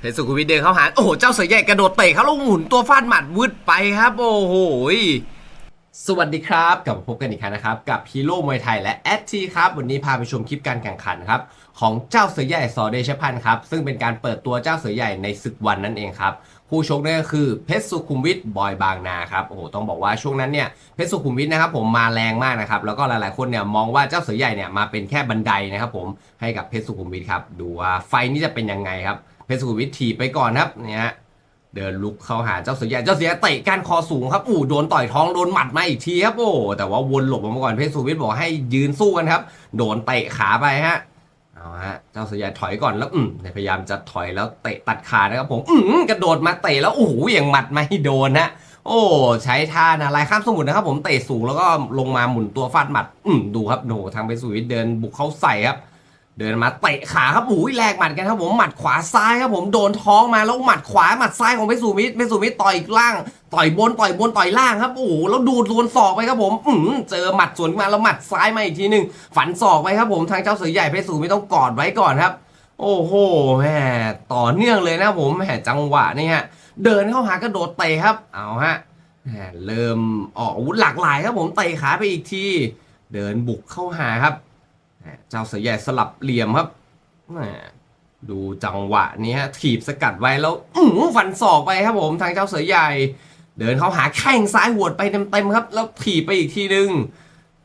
เพชรสุขุมวิทเดินเข้าหา โอ้โห เจ้าเสือใหญ่กระโดดเตะเขาแล้วหมุนตัวฟาดหมัดวืดไปครับ โอ้โหสวัสดีครับ กลับมาพบกันอีกครั้งนะครับ กับฮีโร่มวยไทยและแอดทีครับ วันนี้พาไปชมคลิปการแข่งขันครับ ของเจ้าเสือใหญ่สอเดชพันธ์ครับ ซึ่งเป็นการเปิดตัวเจ้าเสือใหญ่ในศึกวันนั่นเองครับ ผู้ชกนั่นก็คือเพชรสุขุมวิทบอยบางนาครับ โอ้โห ต้องบอกว่าช่วงนั้นเนี่ยเพชรสุขุมวิทนะครับผมมาแรงมากนะครับ แล้วก็หลายๆคนเนี่ยมองว่าเจ้าเสือใหญ่เนี่ยมาเป็นแค่บันไดนะครับผม ให้กับเพชรสุขุมวิทครับ ดูว่าไฟนี้จะเป็นยังไงครับ เพชรสุขุมวิทถีบไปก่อนครับเนี่ยเดินลุกเข้าหาเจ้าเสือใหญ่เจ้าเสือเตะก้านคอสูงครับอู้โดนต่อยท้องโดนหมัดมาอีกทีครับโอ้แต่ว่าวนหลบมาก่อนเพชรสุขุมวิทบอกให้ยืนสู้กันครับ โดนเตะขาไปฮะเอาฮะเจ้าเสือใหญ่ถอยก่อนแล้วอืมพยายามจะถอยแล้วเตะตัดขานะครับผมอืมกระโดดมาเตะแล้วโอ้โหอย่างหมัดไม่โดนฮะโอ้ใช้ท่านะลายข้ามสมุทรนะครับ ผมเตะสูงแล้วก็ลงมาหมุนตัวฟาดหมัดอืมดูครับโหทางเพชรสุขุมวิทเดินบุกเข้าใส่ครับ เดินมาเตะขาครับโอ้ยแลกหมัดกันครับผมหมัดขวาซ้ายครับผมโดนท้องมาแล้วหมัดขวาหมัดซ้ายของเพชรสุมิตรเพชรสุมิตรต่อยล่าง ต่อยบนต่อยบนต่อยล่างครับโอ้โหแล้วดูดโดนศอกไปครับผมอืมเจอหมัดสวนมาแล้วหมัดซ้ายมาอีกทีหนึ่งฝันศอกไปครับผมทางเจ้าเสือใหญ่เพชรสุมิตรต้องกอดไว้ก่อนครับ โอ้โหแหมต่อเนื่องเลยนะผมแหมจังหวะนี่ฮะเดินเข้าหากระโดดเตะครับเอาฮะแหมเริ่มออกอาวุธหลากหลายครับผมเตะขาไปอีกทีเดินบุกเข้าหาครับ เจ้าเสือใหญ่สลับเหลี่ยมครับดูจังหวะนี้ฮะถีบสกัดไว้แล้วฟันศอกไปครับผมทางเจ้าเสือใหญ่ เดินเข้าหาแข้งซ้ายหวดไปเต็มๆครับ แล้วถีบไปอีกทีนึง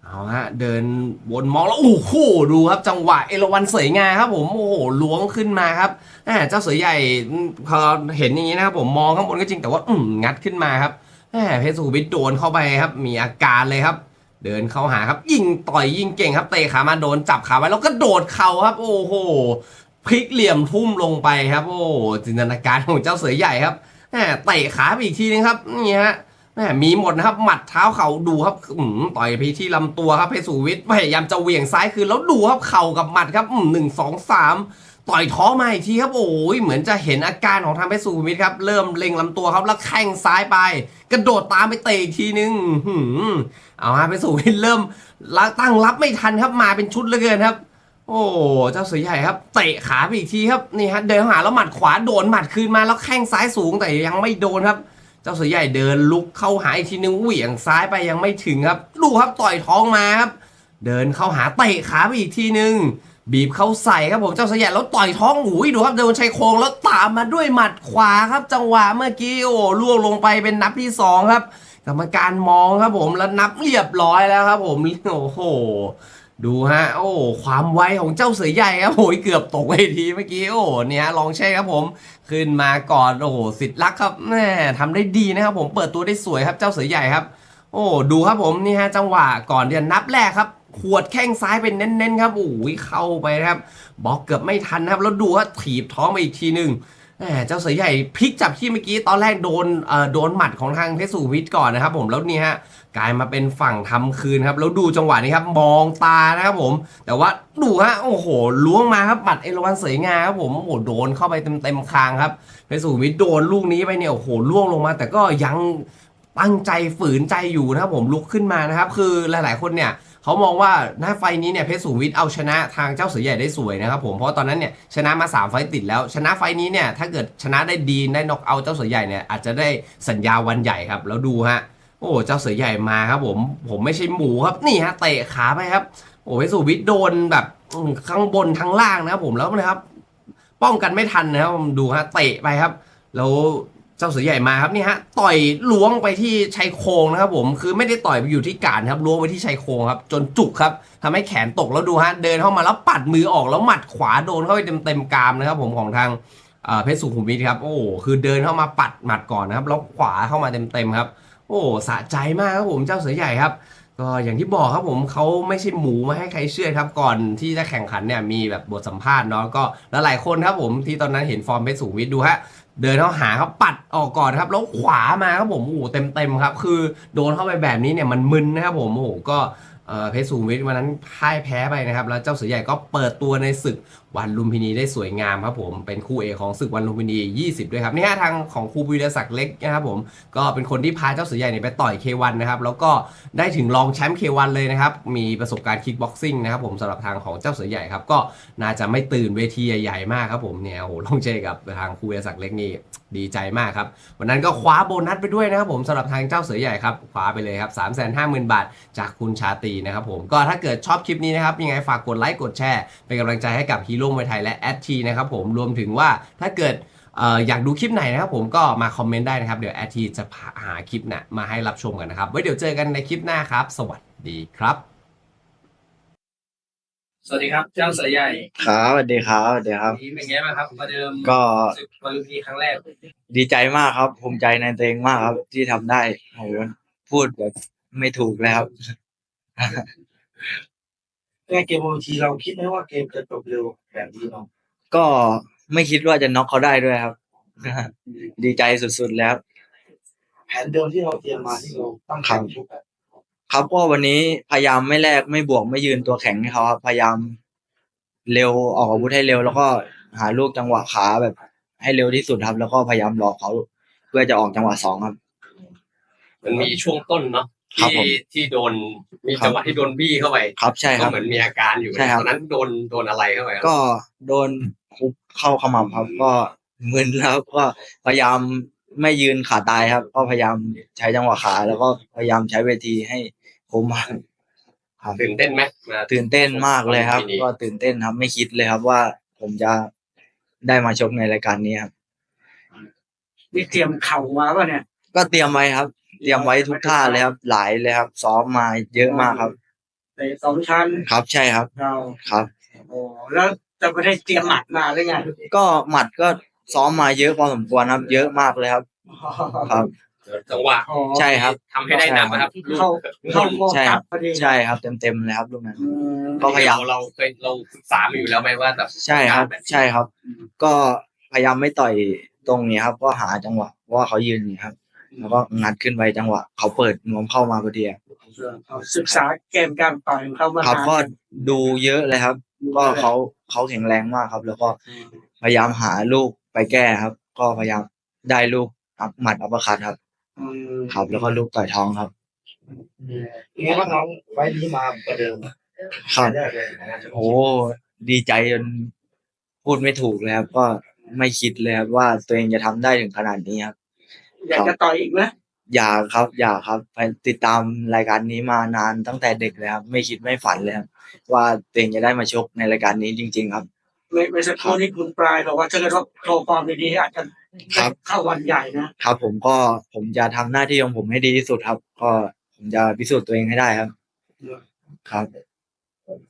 เอาฮะเดินวนมองแล้วโอ้โหดูครับ จังหวะเอราวันเสยงามครับ ผมโอ้โหล้วงขึ้นมาครับเจ้าเสือใหญ่พอเห็นอย่างนี้นะครับผมมองข้างบนก็จริงแต่ว่าอืงัดขึ้นมาครับเพชรสุวิทโดนเข้าไปครับ มีอาการเลยครับ เดินเข้าหาครับ ยิงต่อยยิงเก่งครับเตะขามาโดนจับขาไว้แล้วก็โดดเข่าครับ โอ้โหพลิกเหลี่ยมทุ่มลงไปครับ โอ้จินตนาการของเจ้าเสือใหญ่ครับแหมเตะขาไปอีกทีนึงครับนี่ฮะแหมมีหมดนะครับหมัดเท้าเข่าดูครับอืมต่อยไปที่ลำตัวครับเพชรสุวิทย์พยายามจะเหวี่ยงซ้ายคืนแล้วดูครับเข่ากับหมัดครับอืมหนึ่งสองสาม ต่อยท้องมาอีกทีครับโอ้ยเหมือนจะเห็นอาการของทางเพชรสุวิทครับ เริ่มเล็งลำตัวครับแล้วแข้งซ้ายไป กระโดดตามไปเตะอีกทีนึงหืมเอาฮะไปสู่วินเริ่มละตั้งรับไม่ทันครับมาเป็นชุดเลือเกินครับ โอ้เจ้าเสือใหญ่ครับเตะขาไปอีกทีครับนี่ฮะเดินเข้าหาแล้วหมัดขวาโดนหมัดคืนมาแล้วแข้งซ้ายสูงแต่ยังไม่โดนครับ เจ้าเสือใหญ่เดินลุกเข้าหาอีกทีนึงเหวี่ยงซ้ายไปยังไม่ถึงครับ ดูครับต่อยท้องมาครับเดินเข้าหาเตะขาไปอีกทีนึง บีบเข้าใส่ครับผมเจ้าเสือใหญ่แล้วต่อยท้องหูยดูครับเดินชายโครงแล้วตามมาด้วยหมัดขวาครับ จังหวะเมื่อกี้โอ้ล่วงลงไปเป็นนับที่สองครับกรรมการมองครับผมแล้วนับเรียบร้อยแล้วครับ ผมโอ้โหดูฮะ โอ้ความไวของเจ้าเสือใหญ่ครับโอ้ยเกือบตกเวทีเมื่อกี้โอ้เนี่ยลองเช็คครับผม ขึ้นมาก่อนโอ้โหสิทธิ์รักครับแม่ทำได้ดีนะครับผมเปิดตัวได้สวยครับเจ้าเสือใหญ่ครับ โอ้ดูครับผมนี่ฮะจังหวะก่อนเดือนนับแรกครับ ขวดแข้งซ้ายเป็นเน้นๆครับโอ้ยเข้าไปนะครับบล็อกเกือบไม่ทันนะครับ แล้วดูว่าถีบท้องไปอีกทีหนึ่งเจ้าเสือใหญ่พลิกจับที่เมื่อกี้ตอนแรกโดนเอ่อโดนหมัดของทางเพชรสุวิทก่อนนะครับ ผมแล้วนี่ฮะกลายมาเป็นฝั่งทำคืนครับ แล้วดูจังหวะนี้ครับ มองตานะครับผม แต่ว่าดูฮะโอ้โหล้วงมาครับหมัดเอราวันเสยงาครับผมโอ้โหโดนเข้าไปเต็มเต็มๆคางครับเพชรสุวิทโดนลูกนี้ไปเนี่ยโอ้โหล่วงลงมา แต่ก็ยังตั้งใจฝืนใจอยู่นะครับผมลุกขึ้นมานะครับ คือหลาย ๆ คนเนี่ย เขามองว่าหน้าไฟนี้เนี่ยเพชรสุวิทย์เอาชนะทางเจ้าเสือใหญ่ได้สวยนะครับผมเพราะตอนนั้นเนี่ยชนะมา 3 ไฟติดแล้ว ชนะไฟนี้เนี่ยถ้าเกิดชนะได้ดีได้น็อกเอาเจ้าเสือใหญ่เนี่ยอาจจะได้สัญญาวันใหญ่ครับแล้วดูฮะโอ้เจ้าเสือใหญ่มาครับผมผมไม่ใช่หมูครับนี่ฮะเตะขาไปครับโอ้เพชรสุวิทย์โดนแบบข้างบนทั้งล่างนะครับผมแล้วนะครับ ป้องกันไม่ทันนะครับดูฮะเตะไปครับ แล้ว จ้าเสือใหญ่มาครับนี่ฮะต่อยล้วงไปที่ชายโครงนะครับผมคือไม่ได้ต่อยไปอยู่ที่การครับล้วงไปที่ชายโครงครับ จนจุกครับทำให้แขนตกแล้วดูฮะเดินเข้ามาแล้วปัดมือออกแล้วหมัดขวาโดนเข้าไปเต็มเต็มกรามนะครับผมของทางเพชรสุขุมวิทครับโอ้คือเดินเข้ามาปัดหมัดก่อนนะครับแล้วขวาเข้ามาเต็มเต็มครับ โอ้สะใจมากครับผมเจ้าเสือใหญ่ครับก็อย่างที่บอกครับผมเขาไม่ใช่หมูมาให้ใครเชื่อครับ ก่อนที่จะแข่งขันเนี่ยมีแบบบทสัมภาษณ์เนาะก็หลายๆคนครับผมที่ตอนนั้นเห็นฟอร์มเพชรสุขุมวิทย์ดูฮะ เดินเข้าหาครับปัดออกก่อนครับแล้วขวามาครับผมโอ้โหเต็มเต็มๆครับ คือโดนเข้าไปแบบนี้เนี่ยมันมึนนะครับผมโอ้โหก็ เพชรสูงวิทวันนั้นพ่ายแพ้ไปนะครับ แล้วเจ้าเสือใหญ่ก็เปิดตัวในศึกวันลุมพินีได้สวยงามครับผมเป็นคู่เอกของศึกวันลุมพินี 20 ด้วยครับนี่ฮะทางของครูบุญศักดิ์เล็กนะครับผมก็เป็นคนที่พาเจ้าเสือใหญ่เนี่ยไปต่อยเควันนะครับแล้วก็ได้ถึงรองแชมป์เควันเลยนะครับมีประสบการณ์คิกบ็อกซิ่งนะครับผมสำหรับทางของเจ้าเสือใหญ่ครับก็น่าจะไม่ตื่นเวทีใหญ่ๆมากครับผมเนี่ยโอ้โหลองเจกับทางครูบุญศักดิ์เล็กนี่ ดีใจมากครับ วันนั้นก็คว้าโบนัสไปด้วยนะครับผมสำหรับทางเจ้าเสือใหญ่ครับคว้าไปเลยครับ 3 5 0 0 0 0 บาท จากคุณชาตีนะครับผมก็ถ้าเกิดชอบคลิปนี้นะครับยังไงฝากกดไลค์กดแชร์ เป็นกำลังใจให้กับฮีโร่มวยไทยและแอดทีนะครับผมรวมถึงว่าถ้าเกิดอยากดูคลิปไหนนะครับผมก็มาคอมเมนต์ได้นะครับ เดี๋ยวแอดทีจะหาคลิปน่ะมาให้รับชมกันนะครับไว้เดี๋ยวเจอกันในคลิปหน้าครับ สวัสดีครับ สวัสดีครับ เจ้าเสือใหญ่ครับสวัสดีครับสวัสดีครับ วันนี้เป็นไงบ้างครับประเดิมก็ศึกวันลุมพินีครั้งแรกดีใจมากครับ ภูมิใจในตัวเองมากครับ ที่ทำได้โหพูดแบบไม่ถูกเลยครับแค่เกมบางทีเราคิดไหมว่าเกมจะจบเร็วแบบนี้เนาะก็ไม่คิดว่าจะน็อกเขาได้ด้วยครับ ดีใจสุดๆแล้ว แผนเดิมที่เราเตรียมมาที่เราตั้งใจทุกแบบ ครับก็วันนี้พยายามไม่แลกไม่บวกไม่ยืนตัวแข็งให้เขาครับพยายามเร็วออกอาวุธให้เร็ว แล้วก็หาลูกจังหวะขาแบบ ให้เร็วที่สุดครับ แล้วก็พยายามหลอกเขาเพื่อจะออกจังหวะสองครับ มันมีช่วงต้นเนาะครับผมที่ที่โดนมีครับจังหวะที่โดนบี้เข้าไปครับใช่คก็รับ เหมือนมีอาการอยู่ใช่ครับ ตอนนั้นโดนโดนอะไรเข้าไปครับก็โดนคุกเข้าขมับครับ ก็มึนแล้วก็พยายาม ไม่ยืนขาตายครับ ก็พยายามใช้จังหวะขา แล้วก็พยายามใช้เวทีให้คุ้มมากครับตื่นเต้นไหมมาตื่นเต้นมากเลยครับวันนี้ก็ตื่นเต้นครับไม่คิดเลยครับว่าผมจะได้มาชกในรายการนี้ครับนี่เตรียมเข่ามาป่ะเนี่ย ก็เตรียมไว้ครับ เตรียมไว้ทุกท่าเลยครับ หลายเลยครับ ซ้อมมาเยอะมากครับเตะสองชั้นครับใช่ครับเราครับโอ้แล้วจะไม่ได้เตรียมหมัดมาหรือไงก็หมัดก็ ซ้อมมาเยอะพอสมควรครับ เยอะมากเลยครับครับ จังหวะอ๋อใช่ครับ ทำให้ได้นำนะครับเข้าเข้าโมใช่กัครับบ พอดีใช่ครับเต็มๆเลยครับลูกนั้น อืมก็พยายาม เราเคยเราศึกษามาอยู่แล้วไหมว่าแบบใช่ครับ ใช่ครับ ก็พยายามไม่ต่อยตรงนี้ครับ ก็หาจังหวะเพราะว่าเขายืนอยู่ครับ แล้วก็งัดขึ้นไปจังหวะ เขาเปิดนวมเข้ามาพอดีครับศึกษาเกมการต่อยของเขามาครับนานก็ดูเยอะเลยครับ ก็เขาเขาแข็งแรงมากครับ แล้วก็ พยายามหาลูกไปแก้ครับ ก็พยายามได้ลูกอัพหมัดอัปเปอร์คัตครับ อืมครับ แล้วก็ลูกต่อยท้องครับ ยังไงบ้างน้องไฟล์นี้มาประเดิมครับแรกเลยโอ้ดีใจจนพูดไม่ถูกเลยครับ ก็ไม่คิดเลยครับว่าตัวเองจะทำได้ถึงขนาดนี้ครับ อยากจะต่อยอีกไหมอยากครับ อยากครับไปติดตามรายการนี้มานานตั้งแต่เด็กเลยครับ ไม่คิดไม่ฝันเลยครับว่าตัวเองจะได้มาชกในรายการนี้จริง ๆ ครับ ไม่ไม่สักครู่นี้คุณปลายบอกว่าถ้าเกิดว่าโชว์ฟอร์มดีๆอาจจะครับ เข้าวันใหญ่นะครับผมก็ผมจะทำหน้าที่ของผมให้ดีที่สุดครับ ก็ผมจะพิสูจน์ตัวเองให้ได้ครับ ครับ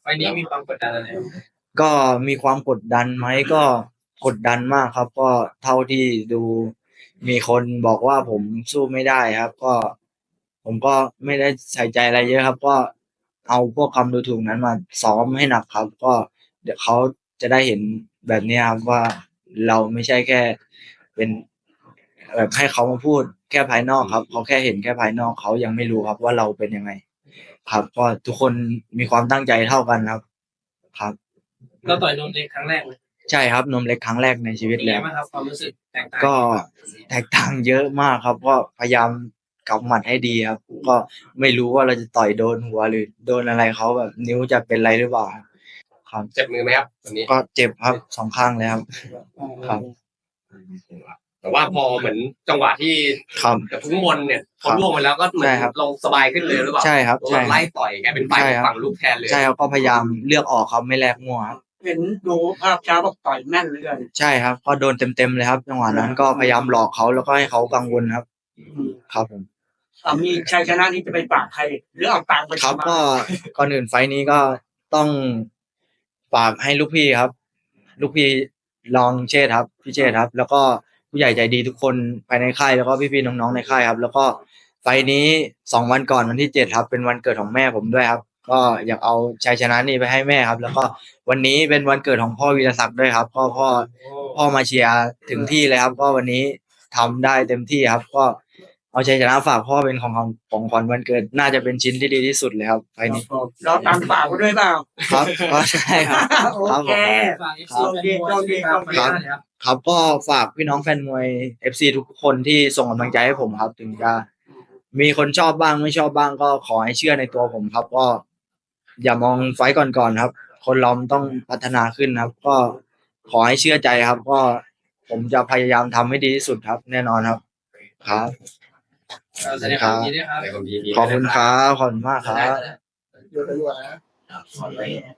ไฟล์นี้มีความกดดันอะไรก็มีความกดดันไหมก็กดดันมากครับ ก็เท่าที่ดูมีคนบอกว่าผมสู้ไม่ได้ครับ ก็ ผมก็ไม่ได้ใส่ใจอะไรเยอะครับ ก็เอาพวกคำดูถูกนั้นมาซ้อมให้หนักครับ ก็เดี๋ยวเขา จะได้เห็นแบบนี้ครับว่าเราไม่ใช่แค่เป็น แบบให้เขามาพูดแค่ภายนอกครับเขาแค่เห็นแค่ภายนอกเขายังไม่รู้ครับว่าเราเป็นยังไง ครับก็ทุกคนมีความตั้งใจเท่ากันครับ ครับเราต่อยนมเล็กครั้งแรกเลยใช่ครับนมเล็กครั้งแรกในชีวิตเป็นเลไงย บ้างครับความรู้สึกแตกต่างก็แตกต่างเยอะมากครับ ก็พยายามกำหมัดให้ดีครับ ก็ไม่รู้ว่าเราจะต่อยโดนหัวหรือโดนอะไรเขาแบบนิ้วจะเป็นไรหรือเปล่าครับ เจ็บมือไหมครับวันนี้ก็เจ็บครับสองข้างเลยครับ ครับ แต่ว่าพอเหมือนจังหวะที่ครับ กับทุกมนเนี่ยพอล่วงไปแล้วก็เหมือใช่นครับลงสบายขึ้นเลยหรือเปล่าใช่ครับโดใช่นไล่ต่อยกลายเป็นฝ่ายใช่ครับ ฝั่งลูกแทนเลย ใช่ครับก็พยายามเลือกออกครับไม่แลกมั่วครับเห็นดูภาพช้าบอกต่อยแม่นเหลยใช่ครับก็โดนเต็มๆเลยครับจังหวะนั้นก็พยายามหลอกเขาแล้วก็ให้เขากังวลครับ ครับผมมีชัยชนะนี้จะไปปรากใคร หรือเอาตังค์ไปครับทำก็ก่อนอื่นไฟล์นี้ก็ต้อง ฝากให้ลูกพี่ครับ ลูกพี่ลองเชษครับ พี่เชษครับ แล้วก็ผู้ใหญ่ใจดีทุกคนภายในค่าย แล้วก็พี่ๆน้องๆในค่ายครับ แล้วก็ไฟล์นี้สองวันก่อนวันที่เจ็ดครับ เป็นวันเกิดของแม่ผมด้วยครับ ก็อยากเอาชัยชนะนี้ไปให้แม่ครับ แล้วก็วันนี้เป็นวันเกิดของพ่อวีรศักดิ์ด้วยครับ ก็พ่อพ่อมาเชียร์ถึงที่เลยครับ ก็วันนี้ทำได้เต็มที่ครับ ก็ เอาชัยชนะฝากพ่อเป็นของของของขวัญวันเกิด น่าจะเป็นชิ้นที่ดีที่สุดเลยครับไฟล์นี้เราตังค์ฝากไว้ด้วยเปล่า ครับก็ใช่ครับ โอครับผเคมฝาก FC โอเคโอเคโอเคครับครับก็ฝากพี่น้องแฟนมวย FC ทุกคนที่ส่งกำลังใจให้ผมครับ ถึงจะมีคนชอบบ้างไม่ชอบบ้างก็ขอให้เชื่อในตัวผมครับ ก็ อย่ามองไฟต์ก่อนๆครับ คนเรามันต้องพัฒนาขึ้นครับ ก็ขอให้เชื่อใจครับ ก็ผมจะพยายามทำให้ดีที่สุดครับ แน่นอนครับ ครับ แสดงความยินดีด้วยครับในความดีขอบคุณครับขอบคุณมากครับ เดี๋ยวไปดูนะ